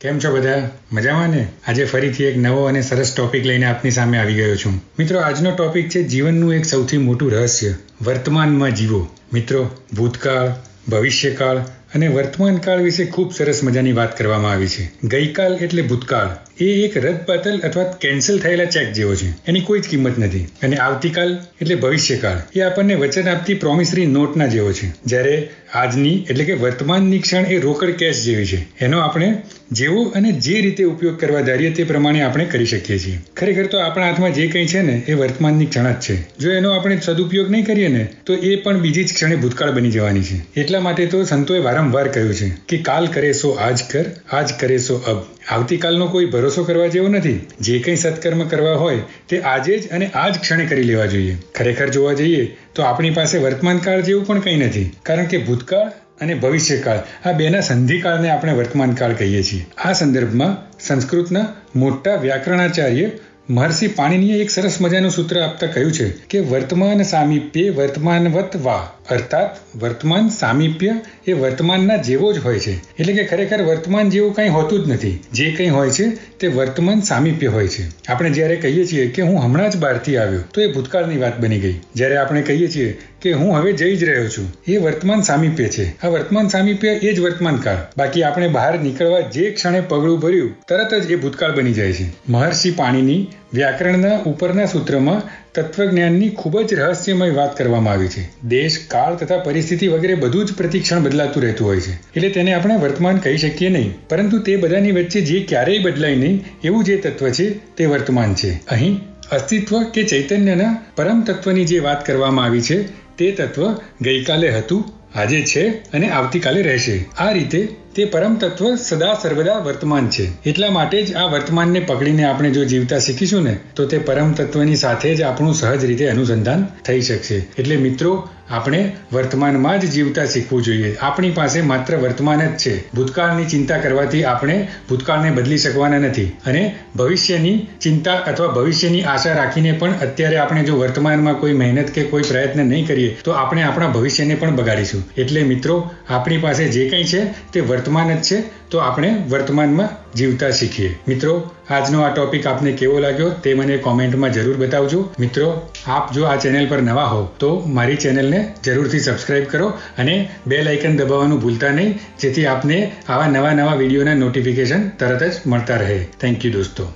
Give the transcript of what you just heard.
કેમ છો બધા? મજામાં ને? આજે ફરીથી એક નવો અને સરસ ટોપિક લઈને આપની સામે આવી ગયો છું. મિત્રો, આજનો ટોપિક છે જીવનનું એક સૌથી મોટું રહસ્ય, વર્તમાનમાં જીવો. મિત્રો, ભૂતકાળ, ભવિષ્યકાળ અને વર્તમાન કાળ વિશે ખૂબ સરસ મજાની વાત કરવામાં આવી છે. ગઈકાલ એટલે ભૂતકાળ. એ એક રદબાતલ અથવા કેન્સલ થયેલા ચેક જેવો છે. એની કોઈ જ કિંમત નથી. અને આવતીકાલ એટલે ભવિષ્યકાળ. એ આપણને વચન આપતી પ્રોમિસરી નોટના જેવો છે. જ્યારે આજની એટલે કે વર્તમાનની ક્ષણ એ રોકડ કેશ જેવી છે. એનો આપણે જેવો અને જે રીતે ઉપયોગ કરવા ધારીએ તે પ્રમાણે આપણે કરી શકીએ છીએ. ખરેખર તો આપણા હાથમાં જે કંઈ છે ને, એ વર્તમાનની ક્ષણ જ છે. જો એનો આપણે સદુપયોગ નહીં કરીએ ને, તો એ પણ બીજી જ ક્ષણે ભૂતકાળ બની જવાની છે. એટલા માટે તો સંતોએ વારંવાર કહ્યું છે કે કાલ કરે સો, આજ કર, આજ કરે સો, અબ. આવતીકાલનો કોઈ ભરોસો કરવા જેવો નથી. જે કંઈ સત્કર્મ કરવા હોય તે આજે જ અને આ જ ક્ષણે કરી લેવા જોઈએ. ખરેખર જોવા જઈએ તો આપણી પાસે વર્તમાન કાળ જેવું પણ કંઈ નથી. કારણ કે ભૂતકાળ અને ભવિષ્યકાળ, આ બેના સંધિકાળને આપણે વર્તમાન કાળ કહીએ છીએ. આ સંદર્ભમાં સંસ્કૃતના મોટા વ્યાકરણાચાર્ય મહર્ષિ પાણીનીએ એક સરસ મજાનું સૂત્ર આપતા કહ્યું છે કે વર્તમાન સામીપ્ય વર્તમાનવત વા, અર્થાત વર્તમાન સામીપ્ય એ વર્તમાનના જેવો જ હોય છે. એટલે કે ખરેખર વર્તમાન જેવું કંઈ હોતું જ નથી. જે કંઈ હોય છે તે વર્તમાન સામીપ્ય હોય છે. આપણે જ્યારે કહીએ છીએ કે હું હમણાં જ બહારથી આવ્યો, તો એ ભૂતકાળની વાત બની ગઈ. જ્યારે આપણે કહીએ છીએ કે હું હવે જઈ જ રહ્યો છું. એ વર્તમાન સામીપ્ય છે. આ વર્તમાન સામીપ્ય એ જ વર્તમાન કાળ બાકી આપણે બહાર નીકળવા જે ક્ષણે પગલું ભર્યું, તરત જ એ ભૂતકાળ બની જાય છે. મહર્ષિ પાણીની વ્યાકરણના ઉપરના સૂત્રમાં તત્વજ્ઞાનની ખૂબ જ રહસ્યમય વાત કરવામાં આવી છે. દેશ, કાળ તથા પરિસ્થિતિ વગેરે બધું જ પ્રતિક્ષણ બદલાતું રહેતું હોય છે. એટલે તેને આપણે વર્તમાન કહી શકીએ નહીં. પરંતુ તે બધાની વચ્ચે જે ક્યારેય બદલાય નહીં, એવું જે તત્વ છે, તે વર્તમાન છે. અહીં અસ્તિત્વ કે ચૈતન્યના પરમ તત્વની જે વાત કરવામાં આવી છે તે તત્વ ગઈકાલે હતું, આજે છે અને આવતીકાલે રહેશે. આ રીતે તે પરમ તત્વ સદા સર્વદા વર્તમાન છે. એટલા માટે જ આ વર્તમાનને પકડીને આપણે જો જીવતા શીખીશું ને, તો તે પરમ તત્વની સાથે જ આપણું સહજ રીતે અનુસંધાન થઈ શકશે. એટલે મિત્રો આપણે વર્તમાનમાં જ જીવતા શીખવું જોઈએ. આપણી પાસે માત્ર વર્તમાન જ છે. ભૂતકાળની ચિંતા કરવાથી આપણે ભૂતકાળને બદલી શકવાના નથી અને ભવિષ્યની ચિંતા અથવા ભવિષ્યની આશા રાખીને પણ અત્યારે આપણે જો વર્તમાનમાં કોઈ મહેનત કે કોઈ પ્રયત્ન નહીં કરીએ, તો આપણે આપણા ભવિષ્યને પણ બગાડીશું. એટલે મિત્રો, આપણી પાસે જે કંઈ છે તે વર્તમાન જ છે, તો આપણે વર્તમાનમાં જીવતા શીખીએ. મિત્રો, આજનો આ ટોપિક આપને કેવો લાગ્યો તે મને કોમેન્ટમાં જરૂર બતાવજો. મિત્રો, આપ જો આ ચેનલ પર નવા હો તો મારી ચેનલને જરૂરથી સબસ્ક્રાઇબ કરો અને બે લાઇકન દબાવવાનું ભૂલતા નહીં, જેથી આપને આવા નવા નવા વિડીયોના નોટિફિકેશન તરત જ મળતા રહે. થેન્ક યુ દોસ્તો.